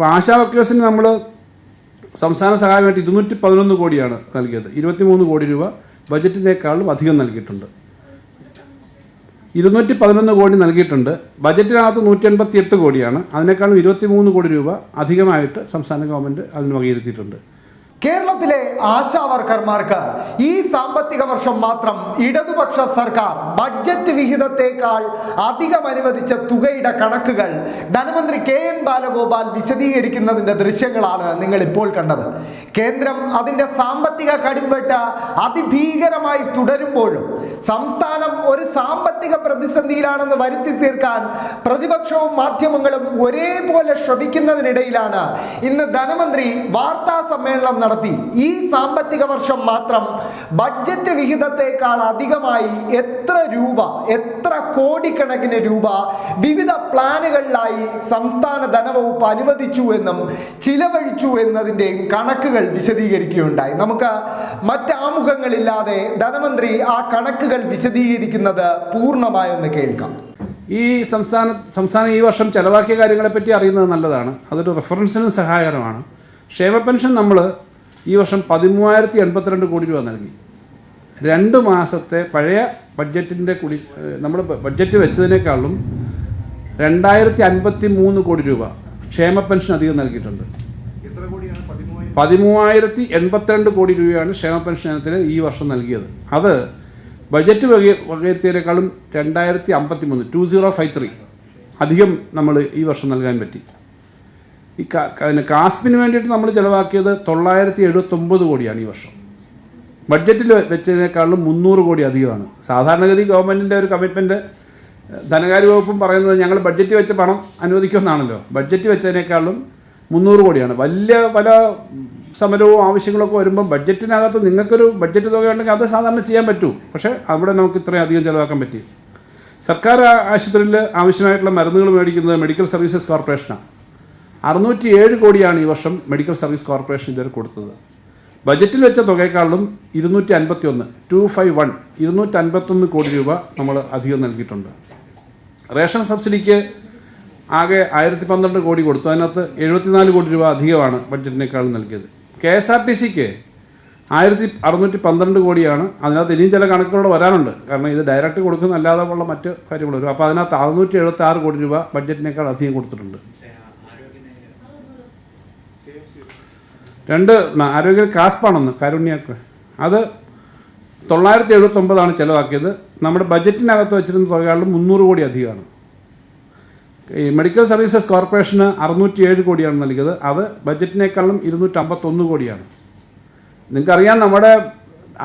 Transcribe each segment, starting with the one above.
ഇപ്പോൾ ആശാ വർക്കേഴ്സിന് നമ്മൾ സംസ്ഥാന സഹായമായിട്ട് ഇരുന്നൂറ്റി പതിനൊന്ന് കോടിയാണ് നൽകിയത്. ഇരുപത്തിമൂന്ന് കോടി രൂപ ബജറ്റിനേക്കാളും അധികം നൽകിയിട്ടുണ്ട്. ഇരുന്നൂറ്റി പതിനൊന്ന് കോടി നൽകിയിട്ടുണ്ട്. ബജറ്റിനകത്ത് നൂറ്റി എൺപത്തി എട്ട് കോടിയാണ്. അതിനേക്കാളും ഇരുപത്തി മൂന്ന് കോടി രൂപ അധികമായിട്ട് സംസ്ഥാന ഗവൺമെന്റ് അതിന് വകയിരുത്തിയിട്ടുണ്ട്. കേരളത്തിലെ ആശാ വർക്കർമാർക്ക് ഈ സാമ്പത്തിക വർഷം മാത്രം ഇടതുപക്ഷ സർക്കാർ ബഡ്ജറ്റ് വിഹിതത്തെക്കാൾ അധികം അനുവദിച്ച തുകയുടെ കണക്കുകൾ ധനമന്ത്രി കെ എൻ ബാലഗോപാൽ വിശദീകരിക്കുന്നതിന്റെ ദൃശ്യങ്ങളാണ് നിങ്ങൾ ഇപ്പോൾ കണ്ടത്. കേന്ദ്രം അതിന്റെ സാമ്പത്തിക കടിംവെട്ട് അതിഭീകരമായി തുടരുമ്പോഴും സംസ്ഥാനം ഒരു സാമ്പത്തിക പ്രതിസന്ധിയിലാണെന്ന് വരുത്തി തീർക്കാൻ പ്രതിപക്ഷവും മാധ്യമങ്ങളും ഒരേപോലെ ശ്രമിക്കുന്നതിനിടയിലാണ് ഇന്ന് ധനമന്ത്രി വാർത്താ സമ്മേളനം നടത്തി. ഈ സാമ്പത്തിക വർഷം മാത്രം ബഡ്ജറ്റ് വിഹിതത്തെക്കാൾ അധികമായി എത്ര രൂപ എത്ര കോടിക്കണക്കിന് രൂപ വിവിധ പ്ലാനുകളിലായി സംസ്ഥാന ധനവകുപ്പ് അനുവദിച്ചു എന്നും ചിലവഴിച്ചു എന്നതിന്റെ കണക്കുകൾ വിശദീകരിക്കുകയുണ്ടായി. നമുക്ക് മറ്റാമുഖങ്ങളില്ലാതെ ധനമന്ത്രി ആ കണക്കുകൾ വിശദീകരിക്കുന്നത് പൂർണമായൊന്ന് കേൾക്കാം. ഈ സംസ്ഥാന സംസ്ഥാനം ഈ വർഷം ചെലവാക്കിയ കാര്യങ്ങളെപ്പറ്റി അറിയുന്നത് നല്ലതാണ്. അതൊരു റെഫറൻസിന് സഹായകരമാണ്. ക്ഷേമ പെൻഷൻ നമ്മൾ ഈ വർഷം പതിമൂവായിരത്തി എൺപത്തിരണ്ട് കോടി രൂപ നൽകി. രണ്ട് മാസത്തെ പഴയ ബഡ്ജറ്റിന്റെ കൂടി നമ്മൾ ബഡ്ജറ്റ് വെച്ചതിനേക്കാളും രണ്ടായിരത്തി അൻപത്തി മൂന്ന് കോടി രൂപ ക്ഷേമ പെൻഷൻ അധികം നൽകിയിട്ടുണ്ട്. പതിമൂവായിരത്തി എൺപത്തിരണ്ട് കോടി രൂപയാണ് ക്ഷേമ പെൻഷൻ ഇനത്തിന് ഈ വർഷം നൽകിയത്. അത് ബജറ്റ് വക വകയിരുത്തിയതിനേക്കാളും രണ്ടായിരത്തി അമ്പത്തി മൂന്ന് ടു സീറോ ഫൈവ് ത്രീ അധികം നമ്മൾ ഈ വർഷം നൽകാൻ പറ്റി. ഈ കാസ്പിന് വേണ്ടിയിട്ട് നമ്മൾ ചിലവാക്കിയത് തൊള്ളായിരത്തി എഴുപത്തൊമ്പത് കോടിയാണ് ഈ വർഷം. ബഡ്ജറ്റിൽ വെച്ചതിനേക്കാളും മുന്നൂറ് കോടി അധികമാണ്. സാധാരണഗതി ഗവൺമെന്റിന്റെ ഒരു കമ്മിറ്റ്മെന്റ് ധനകാര്യ വകുപ്പും പറയുന്നത് ഞങ്ങൾ ബഡ്ജറ്റ് വെച്ച പണം അനുവദിക്കുമെന്നാണല്ലോ. ബഡ്ജറ്റ് വെച്ചതിനേക്കാളും മുന്നൂറ് കോടിയാണ്. വലിയ പല സമരവും ആവശ്യങ്ങളൊക്കെ വരുമ്പം ബഡ്ജറ്റിനകത്ത് നിങ്ങൾക്കൊരു ബഡ്ജറ്റ് തുക ഉണ്ടെങ്കിൽ അത് സാധാരണ ചെയ്യാൻ പറ്റൂ. പക്ഷേ അവിടെ നമുക്ക് ഇത്രയും അധികം ചിലവാക്കാൻ പറ്റി. സർക്കാർ ആശുപത്രിയിൽ ആവശ്യമായിട്ടുള്ള മരുന്നുകൾ മേടിക്കുന്നത് മെഡിക്കൽ സർവീസസ് കോർപ്പറേഷനാണ്. അറുന്നൂറ്റി ഏഴ് കോടിയാണ് ഈ വർഷം മെഡിക്കൽ സർവീസ് കോർപ്പറേഷൻ ഇതുവരെ കൊടുത്തത്. ബജറ്റിൽ വെച്ച തുകയെക്കാളും ഇരുന്നൂറ്റി അൻപത്തി ഒന്ന് ടു ഫൈവ് വൺ ഇരുന്നൂറ്റി അൻപത്തൊന്ന് കോടി രൂപ നമ്മൾ അധികം നൽകിയിട്ടുണ്ട്. റേഷൻ സബ്സിഡിക്ക് ആകെ ആയിരത്തി പന്ത്രണ്ട് കോടി കൊടുത്തു. അതിനകത്ത് എഴുപത്തിനാല് കോടി രൂപ അധികമാണ് ബഡ്ജറ്റിനേക്കാളും നൽകിയത്. കെ എസ് ആർ ടി സിക്ക് ആയിരത്തി അറുന്നൂറ്റി പന്ത്രണ്ട് കോടിയാണ് അതിനകത്ത് ഇനിയും ചില കണക്കുകളോട് വരാനുണ്ട്. കാരണം ഇത് ഡയറക്റ്റ് കൊടുക്കുന്ന അല്ലാതെ ഉള്ള മറ്റ് കാര്യങ്ങൾ വരും അപ്പോൾ അതിനകത്ത് അറുന്നൂറ്റി എഴുപത്തി ആറ് കോടി രൂപ ബഡ്ജറ്റിനേക്കാൾ അധികം കൊടുത്തിട്ടുണ്ട്. രണ്ട് ആരോഗ്യ കാസ്പാണെന്ന് കാരുണ്യാക്ക്. അത് തൊള്ളായിരത്തി എഴുപത്തൊമ്പതാണ് ചിലവാക്കിയത്. നമ്മുടെ ബജറ്റിനകത്ത് വെച്ചിരുന്ന തുകകളിൽ മുന്നൂറ് കോടി അധികമാണ്. ഈ മെഡിക്കൽ സർവീസസ് കോർപ്പറേഷന് അറുന്നൂറ്റി ഏഴ് കോടിയാണ് നൽകിയത്. അത് ബജറ്റിനേക്കാളും ഇരുന്നൂറ്റമ്പത്തൊന്ന് കോടിയാണ്. നിങ്ങൾക്കറിയാം നമ്മുടെ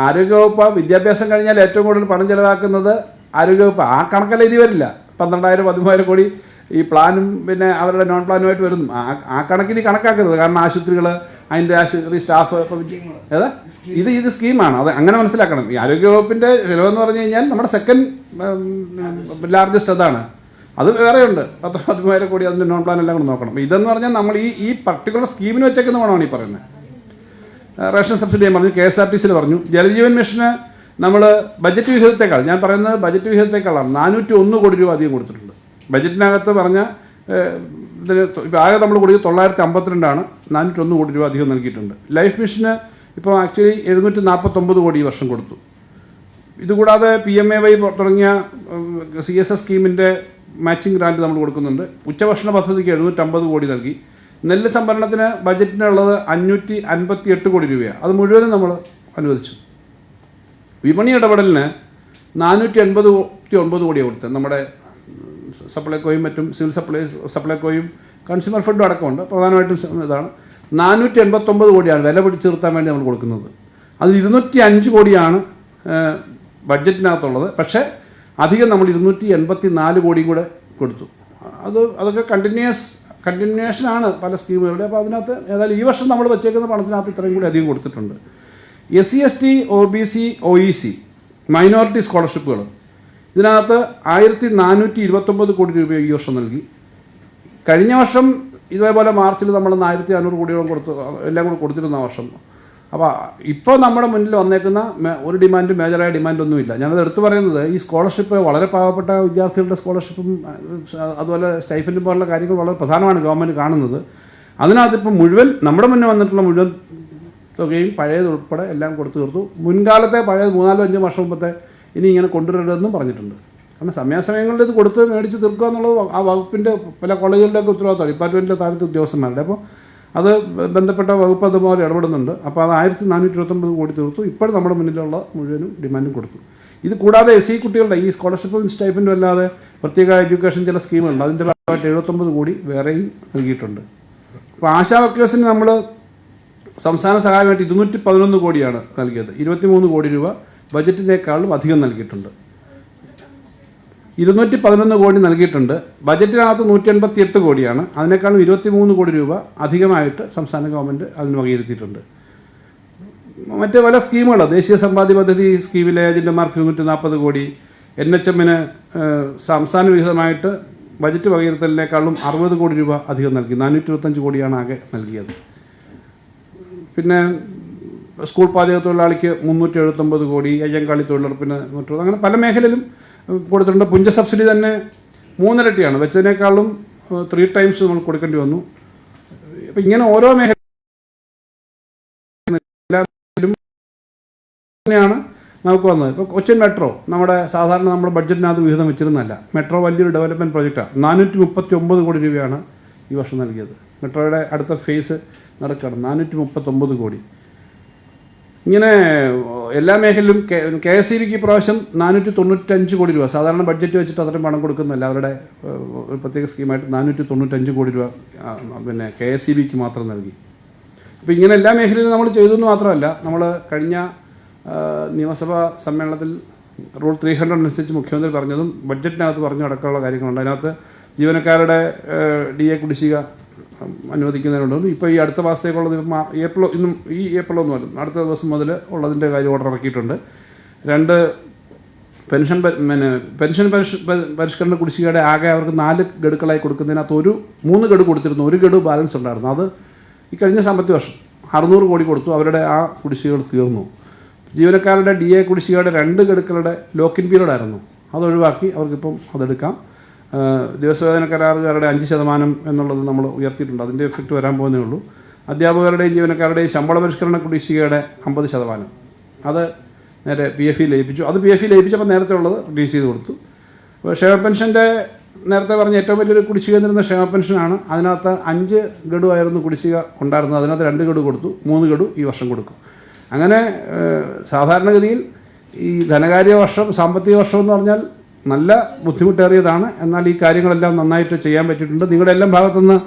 ആരോഗ്യവകുപ്പ് വിദ്യാഭ്യാസം കഴിഞ്ഞാൽ ഏറ്റവും കൂടുതൽ പണം ചിലവാക്കുന്നത് ആരോഗ്യവകുപ്പ്. ആ കണക്കല്ല ഇത് വരില്ല പന്ത്രണ്ടായിരം പതിമൂവായിരം കോടി ഈ പ്ലാനും പിന്നെ അവരുടെ നോൺ പ്ലാനുമായിട്ട് വരുന്നു. ആ കണക്കിന് കണക്കാക്കരുത്. കാരണം ആശുപത്രികൾ അതിന്റെ ആശുപത്രി സ്റ്റാഫ് ഏതാ? ഇത് ഇത് സ്കീമാണ് അത് അങ്ങനെ മനസ്സിലാക്കണം. ഈ ആരോഗ്യവകുപ്പിന്റെ ചിലവെന്ന് പറഞ്ഞു കഴിഞ്ഞാൽ നമ്മുടെ സെക്കൻഡ് ലാർജസ്റ്റ് അതാണ്. അത് വേറെയുണ്ട്. പത്ത് പതിമൂവായിരം കോടി അതിന്റെ നോൺ പ്ലാൻ എല്ലാം കൂടെ നോക്കണം. ഇതെന്ന് പറഞ്ഞാൽ നമ്മൾ ഈ ഈ പർട്ടിക്കുലർ സ്കീമിന് വെച്ചേക്കുന്ന പണമാണ് ഈ പറയുന്നത്. റേഷൻ സബ്സിഡി പറഞ്ഞു കെ എസ് ആർ ടി സിയിൽ പറഞ്ഞു. ജലജീവൻ മിഷന് നമ്മൾ ബജറ്റ് വിഹിതത്തേക്കാൾ ഞാൻ പറയുന്നത് ബജറ്റ് വിഹിതത്തെക്കാളാണ്. നാനൂറ്റി ഒന്ന് കോടി രൂപ അധികം കൊടുത്തിട്ടുണ്ട്. ബജറ്റിനകത്ത് പറഞ്ഞ ഇതിന് ഇപ്പോൾ ആകെ നമ്മൾ കൊടുക്കുക തൊള്ളായിരത്തി അമ്പത്തിരണ്ടാണ് നാനൂറ്റൊന്ന് കോടി രൂപ അധികം നൽകിയിട്ടുണ്ട്. ലൈഫ് മിഷന് ഇപ്പോൾ ആക്ച്വലി എഴുന്നൂറ്റി നാൽപ്പത്തൊമ്പത് കോടി ഈ വർഷം കൊടുത്തു. ഇതുകൂടാതെ പി എം എ വൈ തുടങ്ങിയ സി എസ് എസ് സ്കീമിന്റെ മാച്ചിങ് ഗ്രാന്റ് നമ്മൾ കൊടുക്കുന്നുണ്ട്. ഉച്ചഭക്ഷണ പദ്ധതിക്ക് എഴുന്നൂറ്റമ്പത് കോടി നൽകി. നെല്ല് സംഭരണത്തിന് ബജറ്റിനുള്ളത് അഞ്ഞൂറ്റി അൻപത്തി എട്ട് കോടി രൂപയാണ് അത് മുഴുവനും നമ്മൾ അനുവദിച്ചു. വിപണി ഇടപെടലിന് നാനൂറ്റി എൺപത് ഒമ്പത് കോടിയാണ് കൊടുത്തത് നമ്മുടെ സപ്ലൈകോയും മറ്റും സിവിൽ സപ്ലൈ സപ്ലൈകോയും കൺസ്യൂമർ ഫെഡും അടക്കമുണ്ട്. പ്രധാനമായിട്ടും ഇതാണ്. നാനൂറ്റി എൺപത്തൊമ്പത് കോടിയാണ് വില പിടിച്ചു നിർത്താൻ വേണ്ടി നമ്മൾ കൊടുക്കുന്നത്. അതിൽ ഇരുന്നൂറ്റി അഞ്ച് കോടിയാണ് ബഡ്ജറ്റിനകത്തുള്ളത് പക്ഷേ അധികം നമ്മൾ ഇരുന്നൂറ്റി എൺപത്തി നാല് കോടിയും കൂടെ കൊടുത്തു. അത് അതൊക്കെ കണ്ടിന്യൂസ് കണ്ടിന്യൂഷനാണ് പല സ്കീമുകളുടെ. അപ്പോൾ അതിനകത്ത് ഏതായാലും ഈ വർഷം നമ്മൾ വെച്ചേക്കുന്ന പണത്തിനകത്ത് ഇത്രയും കൂടി അധികം കൊടുത്തിട്ടുണ്ട്. S C S T O B C O E C minority സ്കോളർഷിപ്പുകൾ ഇതിനകത്ത് ആയിരത്തി നാനൂറ്റി ഇരുപത്തൊമ്പത് കോടി രൂപ ഈ വർഷം നൽകി. കഴിഞ്ഞ വർഷം ഇതേപോലെ മാർച്ചിൽ നമ്മൾ ആയിരത്തി അഞ്ഞൂറ് കോടിയോളം കൊടുത്തു എല്ലാം കൂടി കൊടുത്തിരുന്ന വർഷം. അപ്പോൾ ഇപ്പോൾ നമ്മുടെ മുന്നിൽ വന്നേക്കുന്ന ഒരു ഡിമാൻഡ് മേജറായ ഡിമാൻഡൊന്നുമില്ല. ഞാനത് എടുത്തു പറയുന്നത് ഈ സ്കോളർഷിപ്പ് വളരെ പാവപ്പെട്ട വിദ്യാർത്ഥികളുടെ സ്കോളർഷിപ്പും അതുപോലെ സ്റ്റൈഫന്റും പോലുള്ള കാര്യങ്ങൾ വളരെ പ്രധാനമാണ് ഗവൺമെന്റ് കാണുന്നത്. അതിനകത്ത് ഇപ്പം മുഴുവൻ നമ്മുടെ മുന്നേ വന്നിട്ടുള്ള മുഴുവൻ തുകയും പഴയത് ഉൾപ്പെടെ എല്ലാം കൊടുത്തു തീർത്തു. മുൻകാലത്തെ പഴയത് മൂന്നാലോ അഞ്ചോ വർഷം മുമ്പത്തെ ഇനി ഇങ്ങനെ കൊണ്ടുവരരുതെന്നും പറഞ്ഞിട്ടുണ്ട്. കാരണം സമയാസമയങ്ങളിൽ ഇത് കൊടുത്ത് മേടിച്ച് തീർക്കുക എന്നുള്ളത് ആ വകുപ്പിന്റെ പല കോളേജുകളിലൊക്കെ ഉത്തരവാദിത്തമാണ്. ഡിപ്പാർട്ട്മെന്റിലെ താഴത്തെ ഉദ്യോഗസ്ഥന്മാരുടെ. അപ്പോൾ അത് ബന്ധപ്പെട്ട വകുപ്പ് അതുപോലെ ഇടപെടുന്നുണ്ട്. അപ്പോൾ അത് ആയിരത്തി നാനൂറ്റി ഇരുപത്തൊമ്പത് കോടി തീർത്തു. ഇപ്പോൾ നമ്മുടെ മുന്നിലുള്ള മുഴുവനും ഡിമാൻഡും കൊടുത്തു. ഇത് കൂടാതെ എസ് സി കുട്ടികളുടെ ഈ സ്കോളർഷിപ്പും സ്റ്റൈപ്പന്റും അല്ലാതെ പ്രത്യേക എഡ്യൂക്കേഷൻ ചില സ്കീമുണ്ട് അതിന്റെ ഭാഗമായിട്ട് എഴുപത്തൊമ്പത് കോടി വേറെയും നൽകിയിട്ടുണ്ട്. അപ്പോൾ ആശാ വർക്കേഴ്സിന് നമ്മൾ സംസ്ഥാന സഹായമായിട്ട് ഇരുന്നൂറ്റി പതിനൊന്ന് കോടിയാണ് നൽകിയത്. ഇരുപത്തിമൂന്ന് കോടി രൂപ ബജറ്റിനേക്കാളും അധികം നൽകിയിട്ടുണ്ട്. ഇരുന്നൂറ്റി പതിനൊന്ന് കോടി നൽകിയിട്ടുണ്ട്. ബജറ്റിനകത്ത് നൂറ്റി എൺപത്തി എട്ട് കോടിയാണ്. അതിനേക്കാളും ഇരുപത്തി മൂന്ന് കോടി രൂപ അധികമായിട്ട് സംസ്ഥാന ഗവൺമെന്റ് അതിന് വകയിരുത്തിയിട്ടുണ്ട്. മറ്റ് പല സ്കീമുകൾ ദേശീയ സമ്പാദ്യ പദ്ധതി സ്കീമിലെ ഏജന്റുമാർക്ക് ഇരുന്നൂറ്റി നാൽപ്പത് കോടി എൻ എച്ച് എമ്മിന് സംസ്ഥാന വിഹിതമായിട്ട് ബജറ്റ് വകയിരുത്തലിനേക്കാളും അറുപത് കോടി രൂപ അധികം നൽകി. നാനൂറ്റി ഇരുപത്തഞ്ച് കോടിയാണ് ആകെ നൽകിയത്. പിന്നെ സ്കൂൾ പാചക തൊഴിലാളിക്ക് മുന്നൂറ്റി എഴുപത്തൊമ്പത് കോടി അയ്യങ്കാളി തൊഴിലുറപ്പിന് നൂറ്റി അങ്ങനെ പല മേഖലയിലും കൊടുത്തിട്ടുണ്ട്. പുഞ്ച സബ്സിഡി തന്നെ മൂന്നിരട്ടിയാണ്. വെച്ചതിനേക്കാളും ത്രീ ടൈംസ് നമ്മൾ കൊടുക്കേണ്ടി വന്നു. അപ്പം ഇങ്ങനെ ഓരോ മേഖലയിലും തന്നെയാണ് നമുക്ക് വന്നത്. ഇപ്പോൾ കൊച്ചിൻ മെട്രോ നമ്മുടെ സാധാരണ നമ്മുടെ ബഡ്ജറ്റിനകത്ത് വിഹിതം വെച്ചിരുന്നല്ല മെട്രോ വലിയൊരു ഡെവലപ്മെന്റ് പ്രോജക്റ്റാണ് നാനൂറ്റി മുപ്പത്തി ഒമ്പത് കോടി രൂപയാണ് ഈ വർഷം നൽകിയത്. മെട്രോയുടെ അടുത്ത ഫേസ് നടക്കുകയാണ്. നാനൂറ്റി മുപ്പത്തൊമ്പത് കോടി. ഇങ്ങനെ എല്ലാ മേഖലയിലും കെ എസ് സി ബിക്ക് ഇപ്രാവശ്യം നാനൂറ്റി തൊണ്ണൂറ്റഞ്ച് കോടി രൂപ സാധാരണ ബഡ്ജറ്റ് വെച്ചിട്ട് അത്രയും പണം കൊടുക്കുന്നില്ല അവരുടെ പ്രത്യേക സ്കീമായിട്ട് നാനൂറ്റി തൊണ്ണൂറ്റഞ്ച് കോടി രൂപ പിന്നെ കെ എസ് സി ബിക്ക് മാത്രം നൽകി. അപ്പോൾ ഇങ്ങനെ എല്ലാ മേഖലയിലും നമ്മൾ ചെയ്തു എന്ന് മാത്രമല്ല നമ്മൾ കഴിഞ്ഞ നിയമസഭാ സമ്മേളനത്തിൽ റൂൾ ത്രീ ഹൺഡ്രഡ് അനുസരിച്ച് മുഖ്യമന്ത്രി പറഞ്ഞതും ബഡ്ജറ്റിനകത്ത് പറഞ്ഞു അടക്കമുള്ള കാര്യങ്ങളുണ്ട്. അതിനകത്ത് ജീവനക്കാരുടെ ഡി എ കുടിശ്ശിക അനുവദിക്കുന്നതിനുണ്ട് ഇപ്പോൾ ഈ അടുത്ത മാസത്തേക്കുള്ളത് ഏപ്രിൽ ഇന്നും ഈ ഏപ്രിൽ ഒന്നും അല്ല അടുത്ത ദിവസം മുതൽ ഉള്ളതിന്റെ കാര്യം ഓർഡർ ഇറക്കിയിട്ടുണ്ട്. രണ്ട് പെൻഷൻ പിന്നെ പെൻഷൻ പരിഷ് പരിഷ്കരണ കുടിശ്ശികയുടെ ആകെ അവർക്ക് നാല് ഗഡുക്കളായി കൊടുക്കുന്നതിനകത്ത് ഒരു മൂന്ന് ഗഡു കൊടുത്തിരുന്നു. ഒരു ഗഡു ബാലൻസ് ഉണ്ടായിരുന്നു. അത് ഈ കഴിഞ്ഞ സാമ്പത്തിക വർഷം അറുന്നൂറ് കോടി കൊടുത്തു. അവരുടെ ആ കുടിശ്ശികകൾ തീർന്നു. ജീവനക്കാരുടെ ഡി എ കുടിശ്ശികയുടെ രണ്ട് ഗഡുക്കളുടെ ലോക്കിൻ പീരീഡ് ആയിരുന്നു. അത് ഒഴിവാക്കി അവർക്കിപ്പം അതെടുക്കാം. ദിവസവേതന കരാറുകാരുടെ അഞ്ച് ശതമാനം എന്നുള്ളത് നമ്മൾ ഉയർത്തിയിട്ടുണ്ട്. അതിന്റെ എഫക്റ്റ് വരാൻ പോകുന്നേ ഉള്ളൂ. അധ്യാപകരുടെയും ജീവനക്കാരുടെയും ശമ്പള പരിഷ്കരണ കുടിശ്ശികയുടെ അമ്പത് ശതമാനം. അത് നേരെ പി എഫ് ഇ ലയിപ്പിച്ചു. അത് പി എഫ് ഇ ലയിപ്പിച്ചപ്പോൾ നേരത്തെ ഉള്ളത് റിലീസ് ചെയ്ത് കൊടുത്തു. അപ്പോൾ ക്ഷേമ പെൻഷന്റെ നേരത്തെ പറഞ്ഞ ഏറ്റവും വലിയൊരു കുടിശ്ശിക എന്നിരുന്ന ക്ഷേമ പെൻഷനാണ്. അതിനകത്ത് അഞ്ച് ഗഡു ആയിരുന്നു കുടിശ്ശിക ഉണ്ടായിരുന്നത്. അതിനകത്ത് രണ്ട് ഗഡു കൊടുത്തു. മൂന്ന് ഗഡു ഈ വർഷം കൊടുക്കും. അങ്ങനെ സാധാരണഗതിയിൽ ഈ ധനകാര്യ വർഷം സാമ്പത്തിക വർഷം എന്ന് പറഞ്ഞാൽ നല്ല ബുദ്ധിമുട്ടേറിയതാണ്. എന്നാൽ ഈ കാര്യങ്ങളെല്ലാം നന്നായിട്ട് ചെയ്യാൻ പറ്റിയിട്ടുണ്ട്. നിങ്ങളുടെ എല്ലാം ഭാഗത്തുനിന്ന്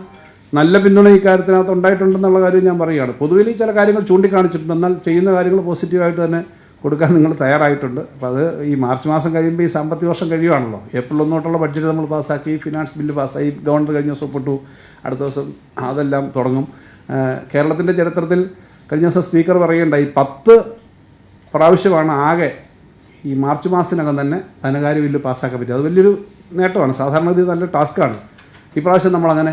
നല്ല പിന്തുണ ഈ കാര്യത്തിനകത്ത് ഉണ്ടായിട്ടുണ്ടെന്നുള്ള കാര്യം ഞാൻ പറയുകയാണ്. പൊതുവിൽ ഈ ചില കാര്യങ്ങൾ ചൂണ്ടിക്കാണിച്ചിട്ടുണ്ട്. എന്നാൽ ചെയ്യുന്ന കാര്യങ്ങൾ പോസിറ്റീവായിട്ട് തന്നെ കൊടുക്കാൻ നിങ്ങൾ തയ്യാറായിട്ടുണ്ട്. അപ്പോൾ അത് ഈ മാർച്ച് മാസം കഴിയുമ്പോൾ ഈ സാമ്പത്തിക വർഷം കഴിയുവാണല്ലോ. ഏപ്രിൽ ഒന്നോട്ടുള്ള ബഡ്ജറ്റ് നമ്മൾ പാസ്സാക്കി ഫിനാൻസ് ബില്ല് പാസ്സായി ഗവർണർ കഴിഞ്ഞ ദിവസം ഒപ്പിട്ടു. അടുത്ത ദിവസം അതെല്ലാം തുടങ്ങും. കേരളത്തിന്റെ ചരിത്രത്തിൽ കഴിഞ്ഞ ദിവസം സ്പീക്കർ പറയുകയുണ്ടായി പത്ത് പ്രാവശ്യമാണ് ആകെ ഈ മാർച്ച് മാസത്തിനകം തന്നെ ധനകാര്യ ബില്ല് പാസ്സാക്കാൻ പറ്റി അത് വലിയൊരു നേട്ടമാണ്. സാധാരണ ഇത് നല്ല ടാസ്ക്കാണ്. ഇപ്രാവശ്യം നമ്മളങ്ങനെ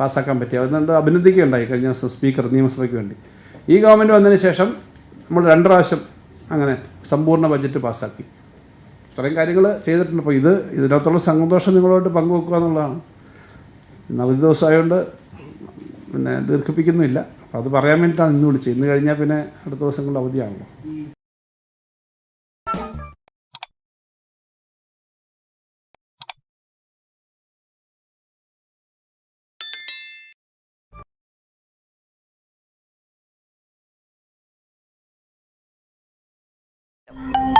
പാസ്സാക്കാൻ പറ്റി. അതുകൊണ്ട് അഭിനന്ദിക്കുകയുണ്ടായി കഴിഞ്ഞ ദിവസം സ്പീക്കർ നിയമസഭയ്ക്ക് വേണ്ടി. ഈ ഗവൺമെന്റ് വന്നതിന് ശേഷം നമ്മൾ രണ്ട് പ്രാവശ്യം അങ്ങനെ സമ്പൂർണ ബജറ്റ് പാസ്സാക്കി. ഇത്രയും കാര്യങ്ങൾ ചെയ്തിട്ടുണ്ട്. അപ്പോൾ ഇത് ഇതിനകത്തുള്ള സന്തോഷം നിങ്ങളോട് പങ്കുവെക്കുക എന്നുള്ളതാണ്. അവധി ദിവസമായതുകൊണ്ട് പിന്നെ ദീർഘിപ്പിക്കുന്നില്ല അപ്പോൾ അത് പറയാൻ വേണ്ടിയിട്ടാണ് ഇന്ന് വിളിച്ചത്. ഇന്ന് കഴിഞ്ഞാൽ പിന്നെ അടുത്ത ദിവസങ്ങളിൽ അവധിയാണല്ലോ. Yep.